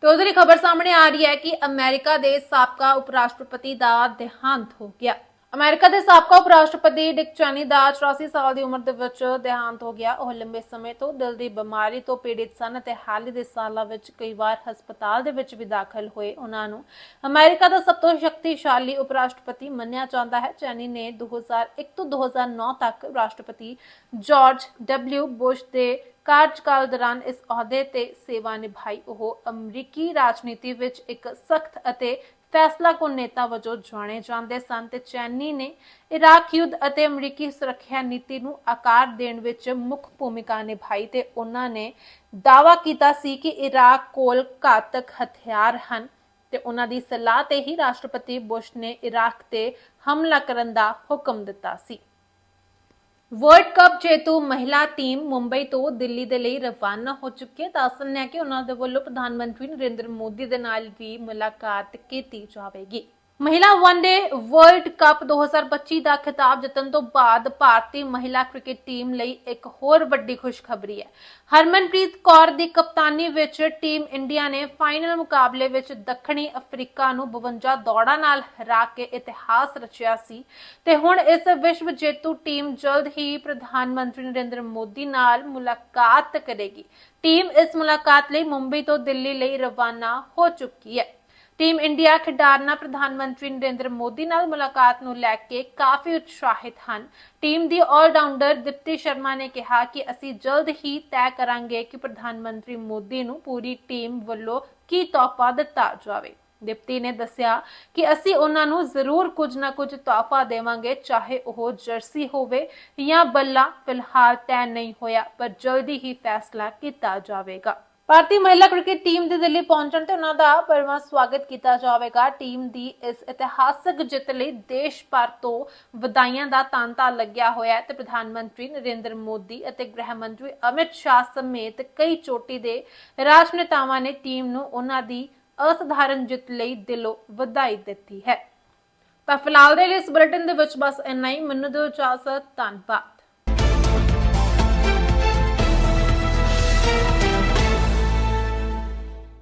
ਤੇ ਉਧਰ ਖਬਰ ਸਾਹਮਣੇ ਆ ਰਹੀ ਹੈ ਕਿ ਅਮਰੀਕਾ ਦੇ ਸਾਬਕਾ ਉਪ ਰਾਸ਼ਟਰਪਤੀ ਦਾ ਦੇਹਾਂਤ ਹੋ ਗਿਆ। ਅਮਰੀਕਾ ਦੇ ਸਾਬਕਾ ਉਪ ਰਾਸ਼ਟਰਪਤੀ ਡਿਕ ਚੈਨੀ ਦਾ 84 ਸਾਲ ਦੀ ਉਮਰ ਦੇ ਵਿੱਚ ਦੇਹਾਂਤ ਹੋ ਗਿਆ। ਉਹ ਲੰਬੇ ਸਮੇਂ ਤੋਂ ਦਿਲ ਦੀ ਬਿਮਾਰੀ ਤੋਂ ਪੀੜਿਤ ਸਨ ਅਤੇ ਹਾਲ ਦੇ ਸਾਲਾਂ ਵਿੱਚ ਕਈ ਵਾਰ ਹਸਪਤਾਲ ਦੇ ਵਿੱਚ ਵੀ ਦਾਖਲ ਹੋਏ ਉਹਨਾਂ ਨੂੰ। ਅਮਰੀਕਾ ਦਾ ਸਭ ਤੋਂ ਸ਼ਕਤੀਸ਼ਾਲੀ ਉਪ ਰਾਸ਼ਟਰਪਤੀ ਮੰਨਿਆ ਜਾਂਦਾ ਹੈ। ਚੈਨੀ ਨੇ 2001 ਤੋਂ 2009 ਤੱਕ ਰਾਸ਼ਟਰਪਤੀ ਜਾਰਜ ਡਬਲਿਊ ਬੁਸ਼ ਦੇ ਕਾਰਜਕਾਲ ਦੌਰਾਨ ਇਸ ਅਹੁਦੇ ਤੇ ਸੇਵਾ ਨਿਭਾਈ। ਉਹ ਅਮਰੀਕੀ ਰਾਜਨੀਤੀ ਵਿੱਚ ਇੱਕ ਸਖਤ ਅਤੇ ਫੈਸਲਾਕੁਨ ਨੇਤਾ ਵਜੋਂ ਜਾਣੇ ਜਾਂਦੇ ਸਨ ਤੇ ਚੈਨੀ ਨੇ ਇਰਾਕ ਯੁੱਧ ਅਤੇ ਅਮਰੀਕੀ ਸੁਰੱਖਿਆ ਨੀਤੀ ਨੂੰ ਆਕਾਰ ਦੇਣ ਵਿੱਚ ਮੁੱਖ ਭੂਮਿਕਾ ਨਿਭਾਈ ਤੇ ਉਹਨਾਂ ਨੇ ਦਾਅਵਾ ਕੀਤਾ ਸੀ ਕਿ ਇਰਾਕ ਕੋਲ ਘਾਤਕ ਹਥਿਆਰ ਹਨ ਤੇ ਉਹਨਾਂ ਦੀ ਸਲਾਹ ਤੇ ਹੀ ਰਾਸ਼ਟਰਪਤੀ ਬੁਸ਼ ਨੇ ਇਰਾਕ ਤੇ ਹਮਲਾ ਕਰਨ ਦਾ ਹੁਕਮ ਦਿੱਤਾ ਸੀ। ਵਰਲਡ ਕੱਪ ਜੇਤੂ ਮਹਿਲਾ ਟੀਮ ਮੁੰਬਈ ਤੋਂ ਦਿੱਲੀ ਦੇ ਲਈ ਰਵਾਨਾ ਹੋ ਚੁੱਕੀ ਹੈ। ਤਾਂ ਅਸਲ ਨੇ ਕਿ ਉਹਨਾਂ ਦੇ ਵੱਲੋਂ ਪ੍ਰਧਾਨ ਮੰਤਰੀ ਨਰਿੰਦਰ ਮੋਦੀ ਦੇ ਨਾਲ ਵੀ ਮੁਲਾਕਾਤ ਕੀਤੀ ਜਾਵੇਗੀ। ਮਹਿਲਾ ਵਨਡੇ ਵਰਲਡ ਕੱਪ 2025 ਦਾ ਖਿਤਾਬ ਜਿੱਤਣ ਤੋਂ ਬਾਅਦ ਭਾਰਤੀ ਮਹਿਲਾ ਕ੍ਰਿਕਟ ਟੀਮ ਲਈ ਇੱਕ ਹੋਰ ਵੱਡੀ ਖੁਸ਼ਖਬਰੀ ਹੈ। ਹਰਮਨਪ੍ਰੀਤ ਕੌਰ ਦੀ ਕਪਤਾਨੀ ਵਿੱਚ ਟੀਮ ਇੰਡੀਆ ਨੇ ਫਾਈਨਲ ਮੁਕਾਬਲੇ ਵਿੱਚ ਦੱਖਣੀ ਅਫਰੀਕਾ ਨੂੰ 52 ਦੌੜਾਂ ਨਾਲ ਹਰਾ ਕੇ ਇਤਿਹਾਸ ਰਚਿਆ ਸੀ ਤੇ ਹੁਣ ਇਸ ਵਿਸ਼ਵ ਜੇਤੂ ਟੀਮ ਜਲਦ ਹੀ ਪ੍ਰਧਾਨ ਮੰਤਰੀ ਨਰਿੰਦਰ ਮੋਦੀ ਨਾਲ ਮੁਲਾਕਾਤ ਕਰੇਗੀ। ਟੀਮ ਇਸ ਮੁਲਾਕਾਤ ਲਈ ਮੁੰਬਈ ਤੋਂ ਦਿੱਲੀ ਲਈ ਰਵਾਨਾ ਹੋ ਚੁੱਕੀ ਹੈ। ਟੀਮ ਇੰਡੀਆ ਖਿਡਾਰਨਾ ਪ੍ਰਧਾਨ ਮੰਤਰੀ ਨਰਿੰਦਰ ਮੋਦੀ ਨਾਲ ਮੁਲਾਕਾਤ ਨੂੰ ਲੈ ਕੇ ਕਾਫੀ ਉਤਸ਼ਾਹਿਤ ਹਨ। ਟੀਮ ਦੀ ਆਲਰਾਊਂਡਰ ਦਿਪਤੀ ਸ਼ਰਮਾ ਨੇ ਕਿਹਾ ਕਿ ਅਸੀਂ ਜਲਦ ਹੀ ਤੈਅ ਕਰਾਂਗੇ ਕਿ ਪ੍ਰਧਾਨ ਮੰਤਰੀ ਮੋਦੀ ਨੂੰ ਪੂਰੀ ਟੀਮ ਵੱਲੋਂ ਕੀ ਤੋਹਫਾ ਦਿੱਤਾ ਜਾਵੇ। ਦੀਪਤੀ ਨੇ ਦੱਸਿਆ ਕਿ ਅਸੀਂ ਉਹਨਾਂ ਨੂੰ ਜ਼ਰੂਰ ਕੁਝ ਨਾ ਕੁਝ ਤੋਹਫਾ ਦੇਵਾਂਗੇ, ਚਾਹੇ ਉਹ ਜਰਸੀ ਹੋਵੇ ਜਾਂ ਬੱਲਾ, ਫਿਲਹਾਲ ਤੈਅ ਨਹੀਂ ਹੋਇਆ, ਪਰ ਜਲਦੀ ਹੀ ਫੈਸਲਾ ਕੀਤਾ ਜਾਵੇਗਾ। ਭਾਰਤੀ ਮਹਿਲਾ ਕ੍ਰਿਕਟ ਟੀਮ ਦੇ ਦਿੱਲੀ ਪਹੁੰਚਣ ਤੇ ਉਹਨਾਂ ਦਾ ਭਰਵਾਂ ਸਵਾਗਤ ਕੀਤਾ ਜਾਵੇਗਾ। ਟੀਮ ਦੀ ਇਸ ਇਤਿਹਾਸਕ ਜਿੱਤ ਲਈ ਦੇਸ਼ ਭਰ ਤੋਂ ਵਧਾਈਆਂ ਦਾ ਤਾਂਤਾ ਲੱਗਿਆ ਹੋਇਆ ਹੈ ਤੇ ਪ੍ਰਧਾਨ ਮੰਤਰੀ ਨਰਿੰਦਰ ਮੋਦੀ ਅਤੇ ਗ੍ਰਹਿ ਮੰਤਰੀ ਅਮਿਤ ਸ਼ਾਹ ਸਮੇਤ ਕਈ ਚੋਟੀ ਦੇ ਰਾਜਨੇਤਾਵਾਂ ਨੇ ਟੀਮ ਨੂੰ ਉਹਨਾਂ ਦੀ ਅਸਧਾਰਨ ਜਿੱਤ ਲਈ ਦਿਲੋਂ ਵਧਾਈ ਦਿੱਤੀ ਹੈ। ਤਾਂ ਫਿਲਹਾਲ ਦੇ ਲਈ ਇਸ ਬੁਲੇਟਿਨ ਦੇ ਵਿੱਚ ਬਸ ਇੰਨਾ ਹੀ। ਮੈਨੂੰ ਦਿਓ ਇਜਾਜ਼ਤ। ਧੰਨਵਾਦ।